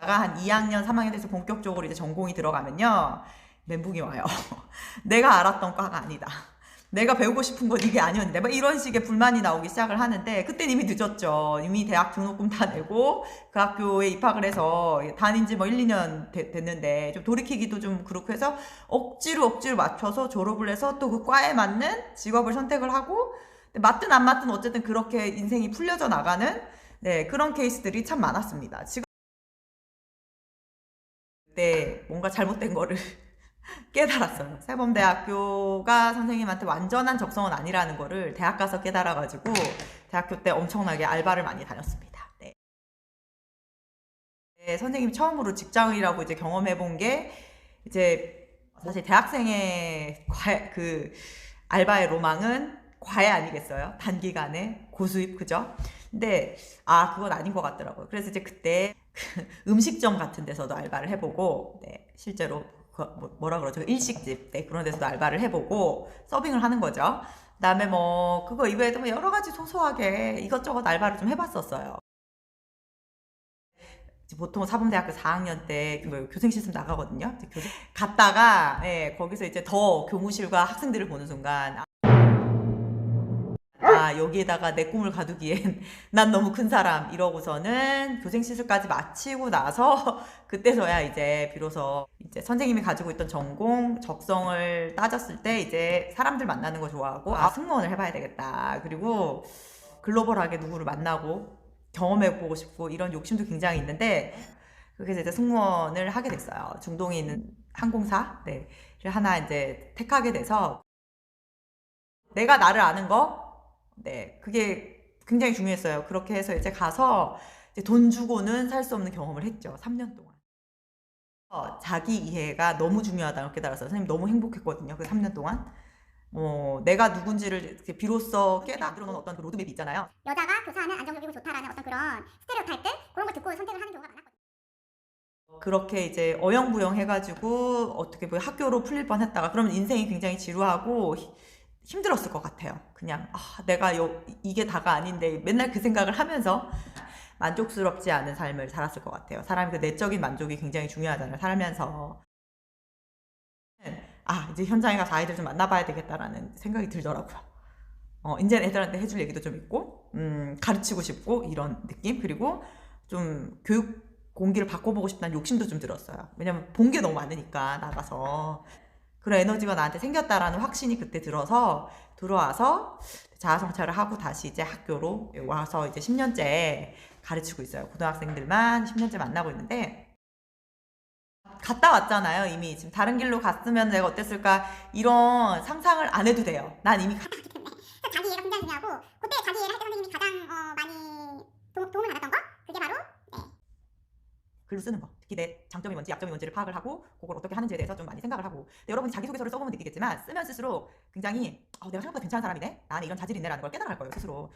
다가 한 2학년, 3학년 돼서 본격적으로 이제 전공이 들어가면요. 멘붕이 와요. 내가 알았던 과가 아니다. 내가 배우고 싶은 건 이게 아니었는데 막 이런 식의 불만이 나오기 시작을 하는데 그땐 이미 늦었죠. 이미 대학 등록금 다 내고 그 학교에 입학을 해서 다닌 지 뭐 1, 2년 되- 됐는데 좀 돌이키기도 좀 그렇고 해서 억지로 억지로 맞춰서 졸업을 해서 또 그 과에 맞는 직업을 선택을 하고 맞든 안 맞든 어쨌든 그렇게 인생이 풀려져 나가는 네, 그런 케이스들이 참 많았습니다. 지금 그때 뭔가 잘못된 거를 깨달았어요. 세범대학교가 선생님한테 완전한 적성은 아니라는 거를 대학 가서 깨달아가지고 대학교 때 엄청나게 알바를 많이 다녔습니다. 네. 네, 선생님 처음으로 직장이라고 이제 경험해 본 게 이제 사실 대학생의 과, 그 알바의 로망은 과외 아니겠어요? 단기간에 고수입 그죠? 근데 아 그건 아닌 것 같더라고요. 그래서 이제 그때 그 음식점 같은 데서도 알바를 해보고 네, 실제로 그 뭐- 뭐라 그러죠? 일식집 네, 그런 데서도 알바를 해보고 서빙을 하는 거죠. 그다음에 뭐 그거 이외에도 뭐 여러 가지 소소하게 이것저것 알바를 좀 해봤었어요. 보통 사범대학교 4학년 때그 교생 실습 나가거든요. 이제 교생 갔다가 예, 거기서 이제 더 교무실과 학생들을 보는 순간 아 여기에다가 내 꿈을 가두기엔 난 너무 큰 사람 이러고서는 교생실습까지 마치고 나서 그때서야 이제 비로소 이제 선생님이 가지고 있던 전공 적성을 따졌을 때 이제 사람들 만나는 거 좋아하고 아 승무원을 해봐야 되겠다. 그리고 글로벌하게 누구를 만나고 경험해보고 싶고 이런 욕심도 굉장히 있는데 그래서 이제 승무원을 하게 됐어요. 중동에 있는 항공사 네, 를 하나 이제 택하게 돼서 내가 나를 아는 거 네, 그게 굉장히 중요했어요. 그렇게 해서 이제 가서 이제 돈 주고는 살 수 없는 경험을 했죠. 3년 동안. 어, 자기 이해가 너무 중요하다고 깨달았어요. 선생님 너무 행복했거든요. 그 3년 동안. 어, 내가 누군지를 비로소 깨닫는 어떤 그 로드맵이 있잖아요. 여자가 교사하면 안정적이고 좋다라는 어떤 그런 스테레오타입들 그런 걸 듣고 선택을 하는 경우가 많았거든요. 그렇게 이제 어영부영 해가지고 어떻게 보면 학교로 풀릴 뻔했다가 그러면 인생이 굉장히 지루하고 히- 힘들었을 것 같아요. 그냥 아, 내가 요, 이게 다가 아닌데 맨날 그 생각을 하면서 만족스럽지 않은 삶을 살았을 것 같아요. 사람이 그 내적인 만족이 굉장히 중요하잖아요. 살면서 아 이제 현장에 가서 아이들 좀 만나봐야 되겠다라는 생각이 들더라고요. 어 이제 애들한테 해줄 얘기도 좀 있고 음, 가르치고 싶고 이런 느낌 그리고 좀 교육 공기를 바꿔보고 싶다는 욕심도 좀 들었어요. 왜냐면 본 게 너무 많으니까 나가서 그런 에너지가 나한테 생겼다라는 확신이 그때 들어서 들어와서 자아성찰을 하고 다시 이제 학교로 와서 이제 10년째 가르치고 있어요. 고등학생들만 10년째 만나고 있는데 갔다 왔잖아요. 이미 지금 다른 길로 갔으면 내가 어땠을까 이런 상상을 안 해도 돼요. 난 이미 가- 그래서 자기 이해가 굉장히 중요하고 그때 자기 이해를 할 때 선생님이 가장 어, 많이 도, 도움을 받았던 거 그게 바로 글로 쓰는 거. 특히 내 장점이 뭔지 약점이 뭔지를 파악을 하고 그걸 어떻게 하는지에 대해서 좀 많이 생각을 하고. 근데 여러분이 자기소개서를 써보면 느끼겠지만 쓰면 쓸수록 굉장히 어, 내가 생각보다 괜찮은 사람이네. 나는 이런 자질이 있네라는 걸 깨달아갈 거예요 스스로